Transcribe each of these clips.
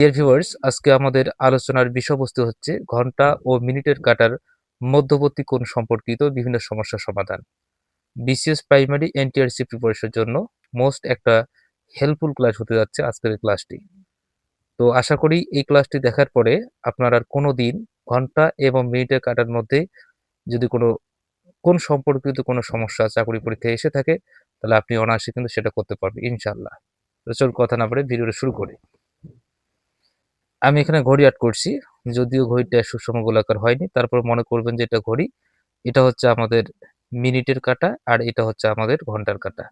Dear viewers আজকে আমাদের আলোচনার বিষয়বস্তু হচ্ছে ঘণ্টা ও মিনিটের কাটার মধ্যবর্তী কোণ সম্পর্কিত বিভিন্ন সমস্যার সমাধান। বিসিএস প্রাইমারি এনটিআরসি প্রিপারেশনের জন্য মোস্ট একটা হেল্পফুল ক্লাস হতে যাচ্ছে আজকের এই ক্লাসটি তো আশা করি এই ক্লাসটি দেখার পরে আপনার কোনো দিন ঘণ্টা এবং মিনিটের কাটার মধ্যে যদি কোনো কোন সম্পর্কিত কোনো সমস্যা, চাকরি পরীক্ষায় এসে থাকে, তাহলে আপনি অনায়াসে কিন্তু সেটা করতে পারবেন ইনশাল্লাহ তো চল কথা না বলে ভিডিওটা শুরু করি। আমি এখানে ঘড়ি আট করছি। যদিও ঘড়িটা সুষম গোলাকার হয়নি, তারপর মনে করবেন যে এটা ঘড়ি। এটা হচ্ছে আমাদের মিনিটের কাটা আর এটা হচ্ছে আমাদের ঘণ্টার কাটা।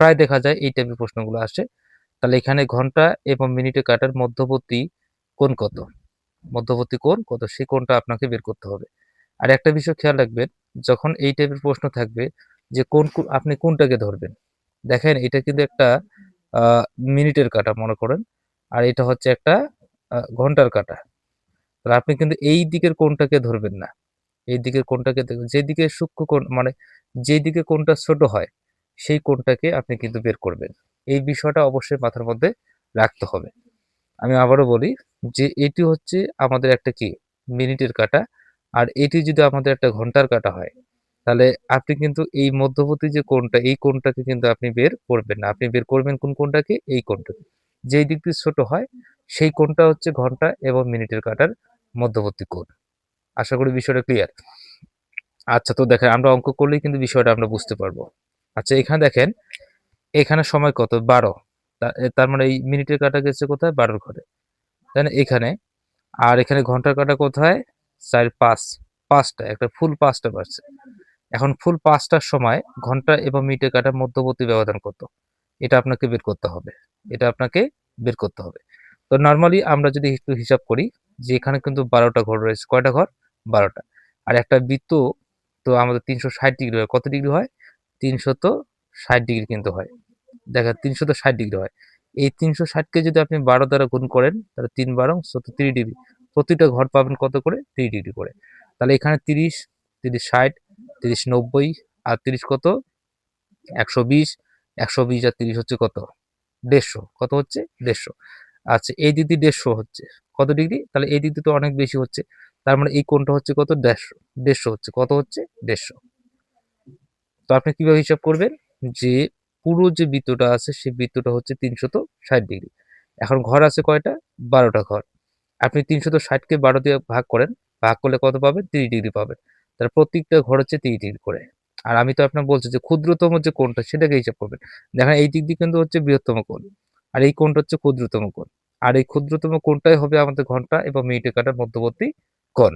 প্রায় দেখা যায় এই টাইপের প্রশ্নগুলো আসে। তাহলে এখানে ঘণ্টা এবং মিনিটের কাটার মধ্যবর্তী কোন কত? মধ্যবর্তী কোণ কত? সেই কোণটা আপনাকে বের করতে হবে। আর একটা বিষয় খেয়াল রাখবেন, যখন এই টাইপের প্রশ্ন থাকবে যে কোন আপনি কোনটাকে ধরবেন? দেখেন এটা কিন্তু একটা মিনিটের কাটা মনে করেন। আর এটা হচ্ছে একটা ঘণ্টার কাটা। তাহলে আপনি কিন্তু এই দিকের কোনটাকে ধরবেন না। এই দিকের কোনটাকে যেদিকে সূক্ষ্ম কোণ মানে যেদিকে কোনটা ছোট হয়, সেই কোনটাকে আপনি কিন্তু বের করবেন। এই বিষয়টা অবশ্যই মাথার মধ্যে রাখতে হবে। আমি আবারও বলি যে এটি হচ্ছে আমাদের একটা কি, মিনিটের কাটা। আর এটি যদি আমাদের একটা ঘণ্টার কাটা হয়, তাহলে আপনি কিন্তু এই মধ্যবর্তী যে কোনটা এই কোনটাকে কিন্তু আপনি বের করবেন না। আপনি বের করবেন কোন কোনটাকে এই কোণটাকে। যেই দিক দিয়ে ছোট হয় সেই কোণটা হচ্ছে ঘণ্টা এবং মিনিটের কাটার মধ্যবর্তী কোণ। আশা করি বিষয়টা ক্লিয়ার আচ্ছা তো দেখেন, আমরা অঙ্ক করলেই কিন্তু বিষয়টা আমরা বুঝতে পারব। আচ্ছা এখানে দেখেন, এখানে সময় কত? বারো। তার মানে এই মিনিটের কাটা গেছে কোথায়? বারোর ঘরে। তাই এখানে, আর এখানে ঘণ্টার কাটা কোথায়? চার, পাঁচ। পাঁচটা, একটা ফুল পাঁচটা বাড়ছে। এখন ফুল পাঁচটার সময় ঘণ্টা এবং মিনিটের কাটার মধ্যবর্তী ব্যবধান কত? এটা আপনাকে বের করতে হবে। এটা আপনাকে বের করতে হবে। তো নর্মালি আমরা যদি একটু হিসাব করি যে এখানে কিন্তু বারোটা ঘর রয়েছে, কয়টা ঘর? বারোটা। আর একটা বৃত্ত তো আমাদের তিনশো ষাট ডিগ্রি হয়। কত ডিগ্রি হয়? তিনশত ষাট ডিগ্রি কিন্তু হয়। দেখেন তিনশত ষাট ডিগ্রি হয়। এই তিনশো ষাটকে যদি আপনি বারো দ্বারা গুণ করেন, তাহলে তিন বারো তিরিশ ডিগ্রি। প্রতিটা ঘর পাবেন কত করে? ত্রিশ ডিগ্রি করে। তাহলে এখানে তিরিশ তিরিশ ষাট, তিরিশ নব্বই আর তিরিশ কত? একশো বিশ। একশো বিশ আর তিরিশ হচ্ছে কত? দেড়শো। কত হচ্ছে? দেড়শো। আচ্ছা এই দিক দিয়ে দেড়শো হচ্ছে। কত ডিগ্রি? তাহলে এই দিক তো অনেক বেশি হচ্ছে। তার মানে এই কোণটা হচ্ছে কত? দেড়শো। দেড়শো হচ্ছে। কত হচ্ছে? দেড়শো। তো আপনি কীভাবে হিসাব করবেন? যে পুরো যে বৃত্তটা আছে, সেই বৃত্তটা হচ্ছে তিনশত ষাট ডিগ্রি। এখন ঘর আছে কয়টা? বারোটা ঘর। আপনি তিনশত ষাটকে বারো দিয়ে ভাগ করেন, ভাগ করলে কত পাবেন? তিরিশ ডিগ্রি পাবেন। তাহলে প্রত্যেকটা ঘর হচ্ছে তিরিশ ডিগ্রি করে। আর আমি তো আপনার বলছি যে ক্ষুদ্রতম যে কোণটা, সেটাকে হিসাব করবেন। দেখেন, এই দিক দিয়ে কিন্তু হচ্ছে বৃহত্তম কোণ। আর এই কোণটা হচ্ছে ক্ষুদ্রতম কোণ। আর এই ক্ষুদ্রতম কোণটাই হবে আমাদের ঘণ্টা এবং মিনিটের কাটার মধ্যবর্তী কোণ।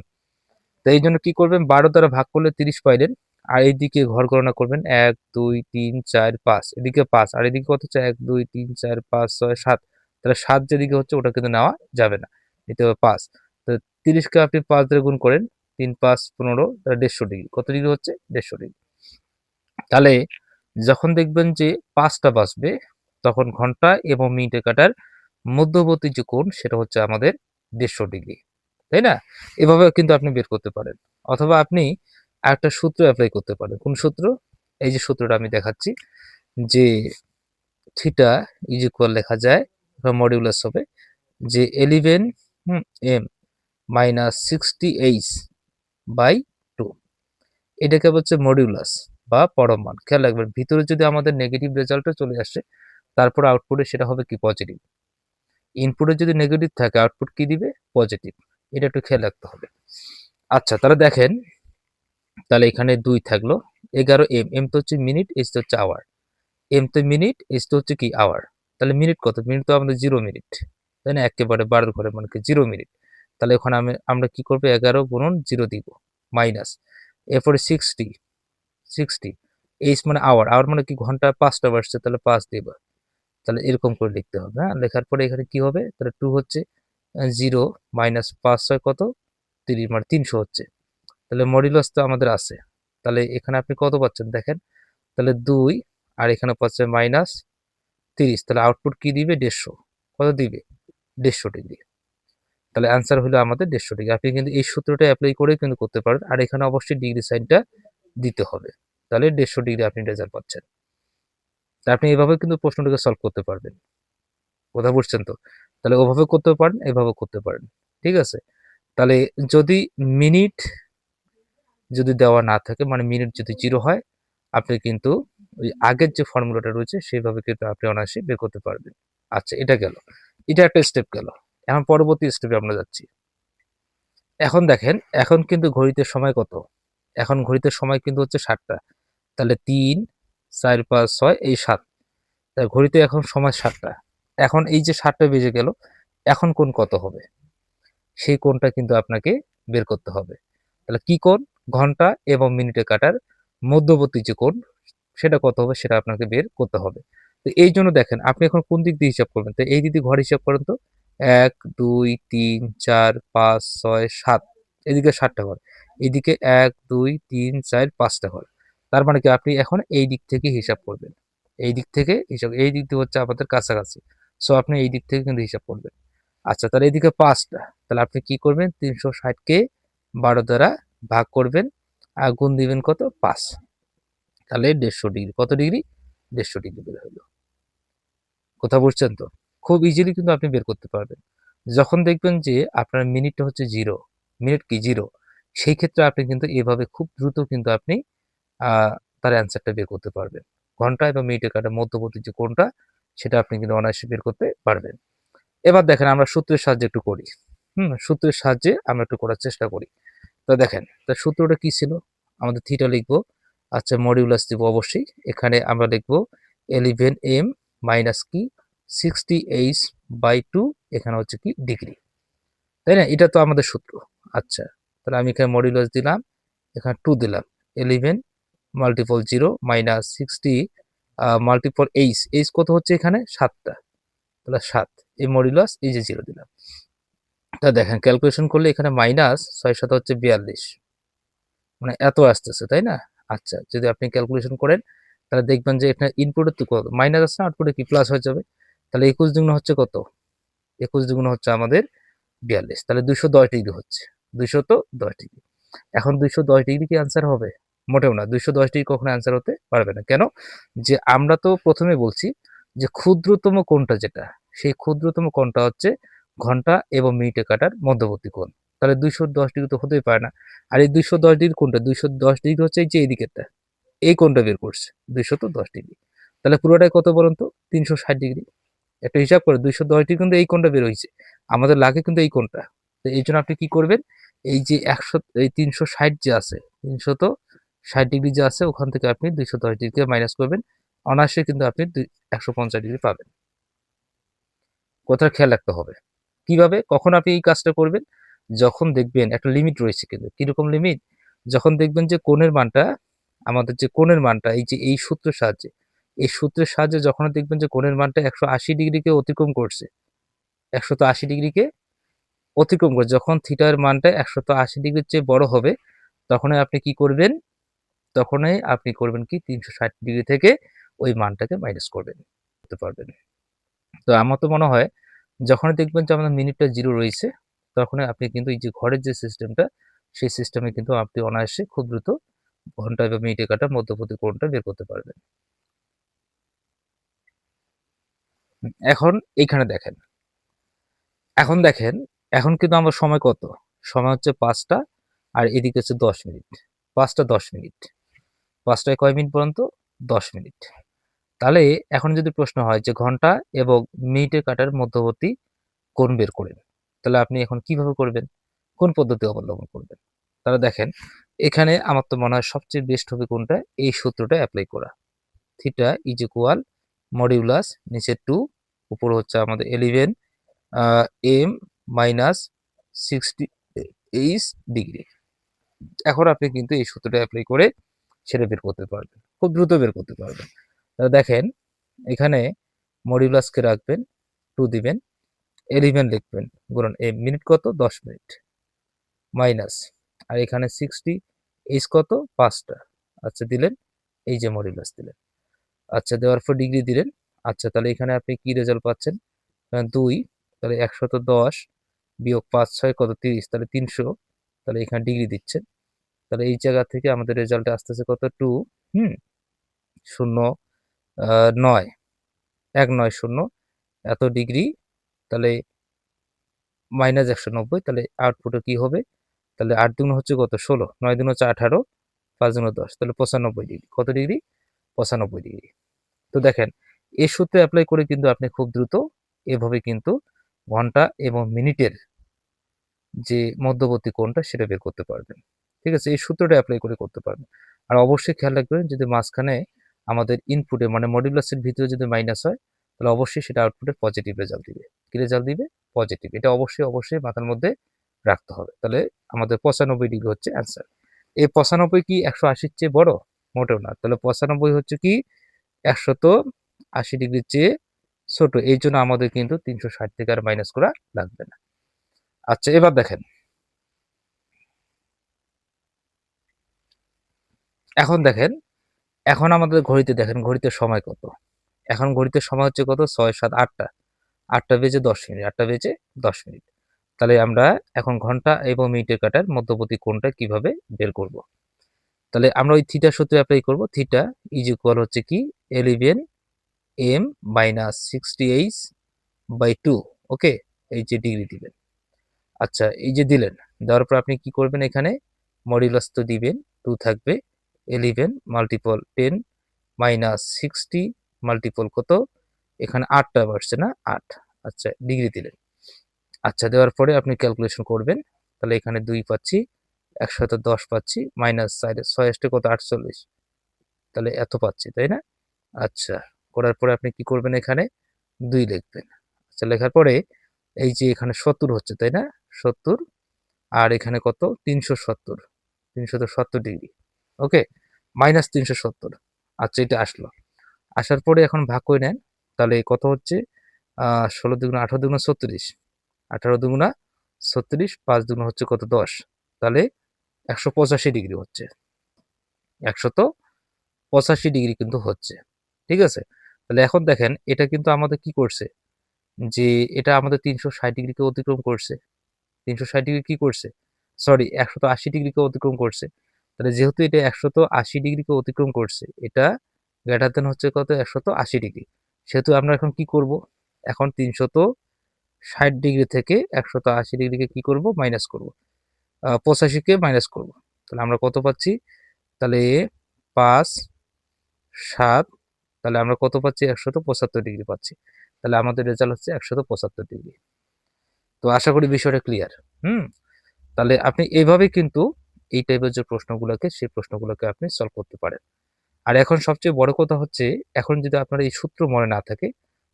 তো এই জন্য কি করবেন? বারো দ্বারা ভাগ করলে তিরিশ পাইলেন। আর এইদিকে ঘর গণনা করবেন। এক, দুই, তিন, চার, পাঁচ। এদিকে পাঁচ। আর এদিকে কত হচ্ছে? এক, দুই, তিন, চার, পাঁচ, ছয়, সাত। তাহলে সাত যেদিকে হচ্ছে, ওটা কিন্তু নেওয়া যাবে না। নিতে হবে পাঁচ। তো তিরিশকে আপনি পাঁচ দিয়ে গুণ করেন। তিন, পাঁচ, পনেরো, তাহলে দেড়শো ডিগ্রি। কত ডিগ্রি হচ্ছে? দেড়শো ডিগ্রি। তাহলে যখন দেখবেন যে পাঁচটা বাজবে তখন ঘণ্টা এবং মিনিটের কাটার মধ্যবর্তী যে কোণ, সেটা হচ্ছে আমাদের দেড়শো ডিগ্রি, তাই না? এভাবে কিন্তু আপনি বের করতে পারেন। অথবা আপনি একটা সূত্র অ্যাপ্লাই করতে পারেন। কোন সূত্র? এই যে সূত্রটা আমি দেখাচ্ছি, যে থিটা ইজ ইকুয়াল লেখা যায় মডিউলাস হবে, যে eleven M minus sixty H by two এটাকে বলছে মডিউলাস বা পরমান খেয়াল রাখবেন, ভিতরে যদি আমাদের নেগেটিভ রেজাল্টও চলে আসে তারপর আউটপুটে সেটা হবে কি পজিটিভ ইনপুটে যদি নেগেটিভ থাকে আউটপুট কি দিবে? পজিটিভ এটা একটু খেয়াল রাখতে হবে। আচ্ছা তাহলে দেখেন, তাহলে এখানে দুই থাকল। এগারো এম এম তো হচ্ছে মিনিট এস তো হচ্ছে আওয়ার এম তো মিনিট এস তো হচ্ছে কি? আওয়ার তাহলে মিনিট কত? মিনিট তো আমাদের জিরো মিনিট তাই না? একেবারে বারোর ঘরে মানে কি জিরো মিনিট তাহলে ওখানে আমি, আমরা কি করব? এগারো গুণন জিরো দিব মাইনাস এরপরে সিক্সটি সিক্সটি এইচ মানে আওয়ার আওয়ার মানে কি? ঘণ্টা পাঁচটা বাজছে, তাহলে পাঁচ দিব। তাহলে এরকম করে লিখতে হবে হ্যাঁ? লেখার পরে এখানে কি হবে? তাহলে টু হচ্ছে জিরো মাইনাস পাঁচ ছয় কত? তিরিশ মানে তিনশো হচ্ছে। তাহলে মডিউলাস তো আমাদের আছে। তাহলে এখানে আপনি কত পাচ্ছেন? দেখেন, তাহলে দুই আর এখানে পাচ্ছে মাইনাস তিরিশ। তাহলে আউটপুট কি দিবে? দেড়শো। কত দিবে? দেড়শো ডিগ্রি। তাহলে অ্যান্সার হলো আমাদের দেড়শো ডিগ্রি। আপনি কিন্তু এই সূত্রটা অ্যাপ্লাই করে কিন্তু করতে পারেন। আর এখানে অবশ্যই ডিগ্রি সাইনটা দিতে হবে। তাহলে দেড়শো ডিগ্রি আপনি রেজাল্ট পাচ্ছেন। আপনি এভাবে কিন্তু প্রশ্নটাকে সলভ করতে পারবেন। কথা বুঝছেন তো? তাহলে ওভাবে করতে পারেন এভাবে করতে পারেন। ঠিক আছে? তাহলে যদি মিনিট যদি দেওয়া না থাকে মানে মিনিট যদি জিরো হয়, আপনি কিন্তু ওই আগের যে ফর্মুলাটা রয়েছে, সেইভাবে কিন্তু আপনি অনায়াসে বের করতে পারবেন। আচ্ছা এটা গেল। এটা একটা স্টেপ গেল। এখন পরবর্তী স্টেপে আমরা যাচ্ছি। এখন দেখেন, এখন কিন্তু ঘড়িতে সময় কত? এখন ঘড়িতে সময় কিন্তু হচ্ছে সাতটা। তাহলে তিন চার, পাঁচ, ছয়, এই সাত। ঘড়িতে এখন সময় সাতটা। এখন এই যে সাতটা বেজে গেল, এখন কোন কত হবে? সেই কোনটা কিন্তু আপনাকে বের করতে হবে। তাহলে কি কোন ঘণ্টা এবং মিনিটে কাটার মধ্যবর্তী যে কোন সেটা কত হবে? সেটা আপনাকে বের করতে হবে। তো এই জন্য দেখেন, আপনি এখন কোন দিক দিয়ে হিসাব করবেন? তো এই দিক দিয়ে ঘর হিসাব করেন তো। এক, দুই, তিন, চার, পাঁচ, ছয়, সাত। এদিকে সাতটা ঘর। এদিকে এক, দুই, তিন, চার, পাঁচটা ঘর। তার মানে কি? আপনি এখন এই দিক থেকে হিসাব করবেন। এই দিক থেকে হিসাব, এই দিক দিয়ে হচ্ছে আমাদের কাছাকাছি। সো আপনি এই দিক থেকে কিন্তু হিসাব করবেন। আচ্ছা তাহলে এইদিকে পাঁচটা। তাহলে আপনি কি করবেন? তিনশো ষাটকে বারো দ্বারা ভাগ করবেন আর গুণ দিবেন কত? পাঁচ। তাহলে দেড়শো ডিগ্রি। কত ডিগ্রি? দেড়শো ডিগ্রি বের হলো। কথা বলছেন তো? খুব ইজিলি কিন্তু আপনি বের করতে পারবেন। যখন দেখবেন যে আপনার মিনিটটা হচ্ছে জিরো মিনিট কি? জিরো সেই ক্ষেত্রে আপনি কিন্তু এভাবে খুব দ্রুত কিন্তু আপনি তার অ্যান্সারটা বের করতে পারবেন। ঘণ্টা এবং মিনিটের কাটার মধ্যবর্তী যে কোনটা সেটা আপনি কিন্তু অনায়াসে বের করতে পারবেন। এবার দেখেন আমরা সূত্রের সাহায্যে একটু করি। হুম, সূত্রের সাহায্যে আমরা একটু করার চেষ্টা করি। তো দেখেন তার সূত্রটা কি ছিল? আমাদের থিটা লিখব। আচ্ছা মডিউলাস দিব অবশ্যই। এখানে আমরা লিখব এলিভেন এম মাইনাস কি? সিক্সটি এইচ বাই টু এখানে হচ্ছে কি? ডিগ্রি তাই না? এটা তো আমাদের সূত্র। আচ্ছা তাহলে আমি এখানে মডিউলাস দিলাম, এখানে টু দিলাম। Eleven multiple zero minus sixty multiple H H কত হচ্ছে এখানে? সাতটা। তাহলে সাত। এই মডিউলাস এই যে জিরো দিলাম। তা দেখেন ক্যালকুলেশন করলে এখানে মাইনাস ছয় সাত হচ্ছে বিয়াল্লিশ। মানে এত আসতেছে, তাই না? আচ্ছা যদি আপনি ক্যালকুলেশন করেন, তাহলে দেখবেন যে এখানে ইনপুটের তো কত? মাইনাস আছে আউটপুটে কি প্লাস হয়ে যাবে? তাহলে একুশ দুগুণ হচ্ছে কত? একুশ দুগুণ হচ্ছে আমাদের বিয়াল্লিশ। তাহলে দুইশো দশ ডিগ্রি হচ্ছে। দুইশো তো দশ ডিগ্রি এখন দুইশো দশ ডিগ্রি কি আনসার হবে? মোটেও না, দুইশো দশ ডিগ্রি কখনো অ্যান্সার হতে পারবে না। কেন? যে আমরা তো প্রথমে বলছি যে ক্ষুদ্রতম কোণটা যেটা, সেই ক্ষুদ্রতম কোণটা হচ্ছে ঘণ্টা এবং মিনিটে কাটার মধ্যবর্তী কোণ। তাহলে দুইশো দশ ডিগ্রি তো হতেই পারে না। আর এই দুইশো দশ ডিগ্রি কোনটা দুইশো দশ ডিগ্রি হচ্ছে এই যে এই দিকেরটা, এই কোনটা বের করছে, দুইশো তো দশ ডিগ্রি তাহলে পুরোটাই কত বলুন তো? তিনশো ষাট ডিগ্রি। একটা হিসাব করে, দুইশো দশ ডিগ্রি কিন্তু এই কোনটা বের হয়েছে, আমাদের লাগে কিন্তু এই কোনটা তো এই জন্য আপনি কি করবেন? এই যে একশো, এই তিনশো ষাট যে আছে, তিনশো তো ষাট ডিগ্রি যে আছে, ওখান থেকে আপনি দুইশো দশ ডিগ্রিকে মাইনাস করবেন। অনায়াসে কিন্তু আপনি একশো পঞ্চাশ ডিগ্রি পাবেন। কথাটা খেয়াল রাখতে হবে। কীভাবে? কখন আপনি এই কাজটা করবেন? যখন দেখবেন একটা লিমিট রয়েছে কিন্তু। কীরকম লিমিট যখন দেখবেন যে কোণের মানটা, আমাদের যে কোণের মানটা, এই যে এই সূত্রের সাহায্যে, এই সূত্রের সাহায্যে যখন দেখবেন যে কোণের মানটা একশো আশি ডিগ্রিকে অতিক্রম করছে একশত আশি ডিগ্রিকে অতিক্রম করে যখন থিটার মানটা একশত আশি ডিগ্রির চেয়ে বড় হবে তখনই আপনি কি করবেন? তখনই আপনি করবেন কি তিনশো ষাট ডিগ্রি থেকে ওই মানটাকে মাইনাস করবেন, করতে পারবেন। তো আমার তো মনে হয় যখনই দেখবেন যে আমাদের মিনিটটা জিরো রয়েছে, তখনই আপনি কিন্তু এই যে ঘরের যে সিস্টেমটা সেই সিস্টেমে কিন্তু আপনি অনায়াসে খুব দ্রুত ঘণ্টা বা মিনিটে কাটা মধ্যবর্তী কোণটা বের করতে পারবেন। এখন এইখানে দেখেন। এখন দেখেন, এখন কিন্তু আমার সময় কত? সময় হচ্ছে পাঁচটা আর এদিকে হচ্ছে দশ মিনিট পাঁচটা দশ মিনিট পাঁচটায় কয় মিনিট পর্যন্ত? দশ মিনিট। তাহলে এখন যদি প্রশ্ন হয় যে ঘণ্টা এবং মিনিটের কাটার মধ্যবর্তী কোন বের করেন, তাহলে আপনি এখন কীভাবে করবেন? কোন পদ্ধতি অবলম্বন করবেন? তাহলে দেখেন, এখানে আমার তো মনে হয় সবচেয়ে বেস্ট হবে কোনটা? এই সূত্রটা অ্যাপ্লাই করা। থিটা ইজ ইকুয়াল মডিউলাস নিচে টু উপর হচ্ছে আমাদের eleven M minus sixty H degree এখন আপনি কিন্তু এই সূত্রটা অ্যাপ্লাই করে সেটা বের করতে পারবেন, খুব দ্রুত বের করতে পারবেন। দেখেন, এখানে মডিউলাসকে রাখবেন টু দিবেন এলিভেন লিখবেন গুণন এ মিনিট কত? দশ মিনিট মাইনাস আর এখানে সিক্সটি এইচ কত? পাঁচটা আচ্ছা দিলেন, এই যে মডিউলাস দিলেন আচ্ছা দেওয়ার পর ডিগ্রি দিলেন আচ্ছা তাহলে এখানে আপনি কি রেজাল্ট পাচ্ছেন? দুই, তাহলে একশত দশ, বিয়োগ পাঁচ, ছয়, কত? তিরিশ, তাহলে তিনশো, তাহলে এখানে ডিগ্রি দিচ্ছেন তাহলে এই জায়গা থেকে আমাদের রেজাল্টে আসতেছে কত? টু হুম? শূন্য নয়। এক নয় শূন্য, এত ডিগ্রি তাহলে মাইনাস একশো নব্বই, তাহলে আউটপুটে কি হবে? তাহলে আট দুগুণ হচ্ছে কত? ষোলো। নয় দুগুণ হচ্ছে আঠারো, পাঁচ দুগুণ দশ, তাহলে পঁচানব্বই ডিগ্রি কত ডিগ্রি পঁচানব্বই ডিগ্রি তো দেখেন এই সূত্রে অ্যাপ্লাই করে কিন্তু আপনি খুব দ্রুত এভাবে কিন্তু ঘণ্টা এবং মিনিটের যে মধ্যবর্তী কোণটা সেটা বের করতে পারবেন। ঠিক আছে? এই সূত্রটা অ্যাপ্লাই করে করতে পারবেন আর অবশ্যই খেয়াল রাখবেন, যদি মাঝখানে আমাদের ইনপুটে মানে মডিউলাসের ভিতরে যদি মাইনাস হয়, তাহলে অবশ্যই সেটা আউটপুটে পজিটিভ রেজাল্ট দিবে। কি রেজাল্ট দিবে? পজিটিভ এটা অবশ্যই অবশ্যই মাথার মধ্যে রাখতে হবে। তাহলে আমাদের পঁচানব্বই ডিগ্রি হচ্ছে অ্যান্সার এই পঁচানব্বই কি একশো আশির চেয়ে বড়? মোটেও না। তাহলে পঁচানব্বই হচ্ছে কি? একশত আশি ডিগ্রির চেয়ে ছোট। এই জন্য আমাদের কিন্তু তিনশো ষাট থেকে আর মাইনাস করা লাগবে না। আচ্ছা এবার দেখেন। এখন দেখেন, এখন আমাদের ঘড়িতে দেখেন, ঘড়িতে সময় কত? এখন ঘড়িতে সময় হচ্ছে কত? ছয়, সাত, আটটা। আটটা বেজে দশ মিনিট, আটটা বেজে দশ মিনিট। তাহলে আমরা এখন ঘণ্টা এবং মিনিটের কাটার মধ্যবর্তী কোনটা কীভাবে বের করব? তাহলে আমরা ওই থিটা সূত্রে অ্যাপ্লাই করব। থিটা ইজ ইকুয়াল হচ্ছে কি? Eleven M minus sixty H by two okay এই যে ডিগ্রি দিবেন আচ্ছা এই যে দিলেন, দেওয়ার পর আপনি কি করবেন এখানে? মডিউলাস দিবেন টু থাকবে। Eleven multiple ten minus sixty multiple কত? এখানে আটটা বাড়ছে না? আট। আচ্ছা ডিগ্রি দিলেন। আচ্ছা দেওয়ার পরে আপনি ক্যালকুলেশন করবেন। তাহলে এখানে দুই পাচ্ছি একশত দশ পাচ্ছি মাইনাস সাইডে ছয় আসতে কত? আটচল্লিশ। তাহলে এত পাচ্ছি, তাই না? আচ্ছা করার পরে আপনি কি করবেন এখানে? দুই লিখবেন। আচ্ছা লেখার পরে এই যে এখানে সত্তর হচ্ছে, তাই না? সত্তর। আর এখানে কত? তিনশো সত্তর। তিনশো সত্তর ডিগ্রি ওকে? মাইনাস তিনশো সত্তর। আচ্ছা এটা আসলো। আসার পরে এখন ভাগ করে নেন। তাহলে কত হচ্ছে? ষোলো দুগুণ আঠারো দুগুণ ছত্রিশ। আঠারো দুগুণা ছত্রিশ পাঁচ দুগুণ হচ্ছে কত? দশ। তাহলে একশো পঁচাশি ডিগ্রি হচ্ছে। একশত পঁচাশি ডিগ্রি কিন্তু হচ্ছে। ঠিক আছে? তাহলে এখন দেখেন, এটা কিন্তু আমাদের কি করছে? যে এটা আমাদের তিনশো ষাট ডিগ্রিকে অতিক্রম করছে। তিনশো ষাট ডিগ্রি কি করছে? সরি একশত আশি ডিগ্রিকে অতিক্রম করছে। তাহলে যেহেতু এটা একশত আশি ডিগ্রিকে অতিক্রম করছে, এটা গ্রেটার দেন হচ্ছে কত? একশত আশি ডিগ্রি। সেহেতু আমরা এখন কি করব? এখন তিনশত ষাট ডিগ্রি থেকে একশত আশি ডিগ্রিকে কি করব? মাইনাস করব। পঁচাশিকে মাইনাস করব। তাহলে আমরা কত পাচ্ছি? তাহলে পাঁচ সাত, তাহলে আমরা কত পাচ্ছি? একশত পঁচাত্তর ডিগ্রি পাচ্ছি। তাহলে আমাদের রেজাল্ট হচ্ছে একশত পঁচাত্তর ডিগ্রি। তো আশা করি বিষয়টা ক্লিয়ার হুম? তাহলে আপনি এইভাবে কিন্তু এই টাইপের যে প্রশ্নগুলোকে, সেই প্রশ্নগুলোকে আপনি সলভ করতে পারেন। আর এখন সবচেয়ে বড় কথা হচ্ছে, এখন যদি আপনার এই সূত্র মনে না থাকে,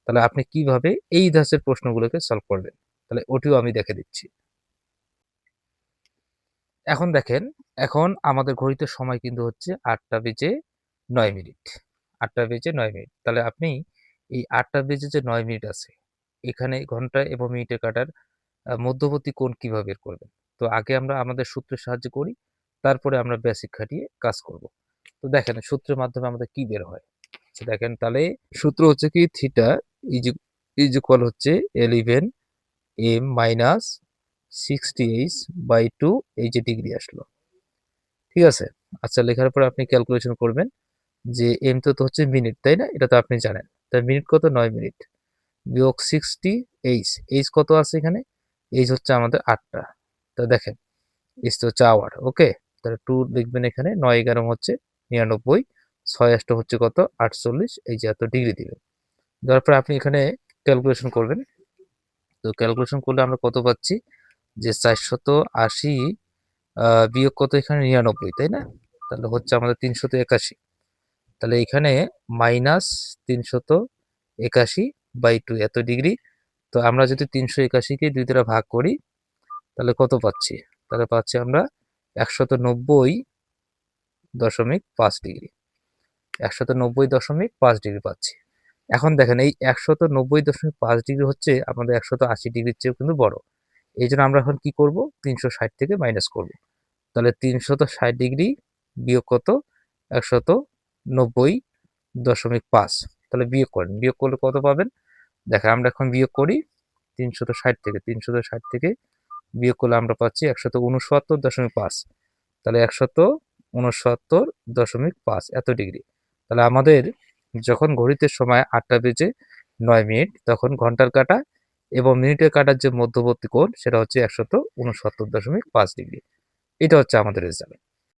তাহলে আপনি কীভাবে এই ধাঁচের প্রশ্নগুলোকে সলভ করবেন? তাহলে ওটিও আমি দেখে দিচ্ছি। এখন দেখেন, এখন আমাদের ঘড়িতে সময় কিন্তু হচ্ছে আটটা বেজে নয় মিনিট। আটটা বেজে নয় মিনিট। তাহলে আপনি এই আটটা বেজে যে নয় মিনিট আছে, এখানে ঘণ্টা এবং মিনিটে কাটার মধ্যবর্তী কোণ কীভাবে বের করবেন? তো আগে আমরা আমাদের সূত্রের সাহায্য করি। তারপরে আমরা বেসিক খাটিয়ে কাজ করব। তো দেখেন, সূত্রের মাধ্যমে আমাদের কি বের হয়? আচ্ছা দেখেন তাহলে সূত্র হচ্ছে কি থিটা ইজ ইকুয়াল হচ্ছে eleven M minus sixty H by two এই যে ডিগ্রি আসলো। ঠিক আছে? আচ্ছা লেখার পরে আপনি ক্যালকুলেশন করবেন যে এম তো হচ্ছে মিনিট তাই না? এটা তো আপনি জানেন। তাই মিনিট কত? নয় মিনিট বিয়োগ সিক্সটি এইচ এইচ কত আছে এখানে? এইচ হচ্ছে আমাদের আটটা। তা দেখেন এইচ তো হচ্ছে আওয়ার ওকে তাহলে টু লিখবেন এখানে নয় এগারো হচ্ছে নিরানব্বই, ছয় আষ্ট হচ্ছে কত? আটচল্লিশ, এই যে এত ডিগ্রি দিবেন। দেওয়ার পর আপনি এখানে ক্যালকুলেশন করবেন। তো ক্যালকুলেশন করলে আমরা কত পাচ্ছি? যে চারশত আশি বিয়োগ কত? এখানে নিরানব্বই, তাই না? তাহলে হচ্ছে আমাদের তিনশত একাশি। তাহলে এখানে মাইনাস তিনশত একাশি বাই টু এত ডিগ্রি তো আমরা যদি তিনশো একাশিকে দুই দ্বারা ভাগ করি, তাহলে কত পাচ্ছি? তাহলে পাচ্ছি আমরা একশত নব্বই দশমিক পাঁচ ডিগ্রি। একশত নব্বই দশমিক পাঁচ ডিগ্রি পাচ্ছি। এখন দেখেন, এই একশত নব্বই দশমিক পাঁচ ডিগ্রি হচ্ছে আমাদের একশত আশি ডিগ্রির চেয়েও কিন্তু বড়। এই জন্য আমরা এখন কি করব? তিনশো ষাট থেকে মাইনাস করব। তাহলে তিনশত ষাট ডিগ্রি বিয়োগ কত? একশত নব্বই দশমিক পাঁচ। তাহলে বিয়োগ করেন। বিয়োগ করলে কত পাবেন? দেখেন, আমরা এখন বিয়োগ করি তিনশত ষাট থেকে। তিনশত ষাট থেকে বিয়োগ করলে আমরা পাচ্ছি একশত উনসত্তর দশমিক পাঁচ। তাহলে একশত উনসত্তর দশমিক পাঁচ, এত ডিগ্রি। তাহলে আমাদের যখন ঘড়িতে সময় আটটা বেজে নয় মিনিট, তখন ঘণ্টার কাটা এবং মিনিটের কাটার যে মধ্যবর্তী কোণ, সেটা হচ্ছে একশত উনসত্তর দশমিক পাঁচ ডিগ্রি। এটা হচ্ছে আমাদের রেজাল্ট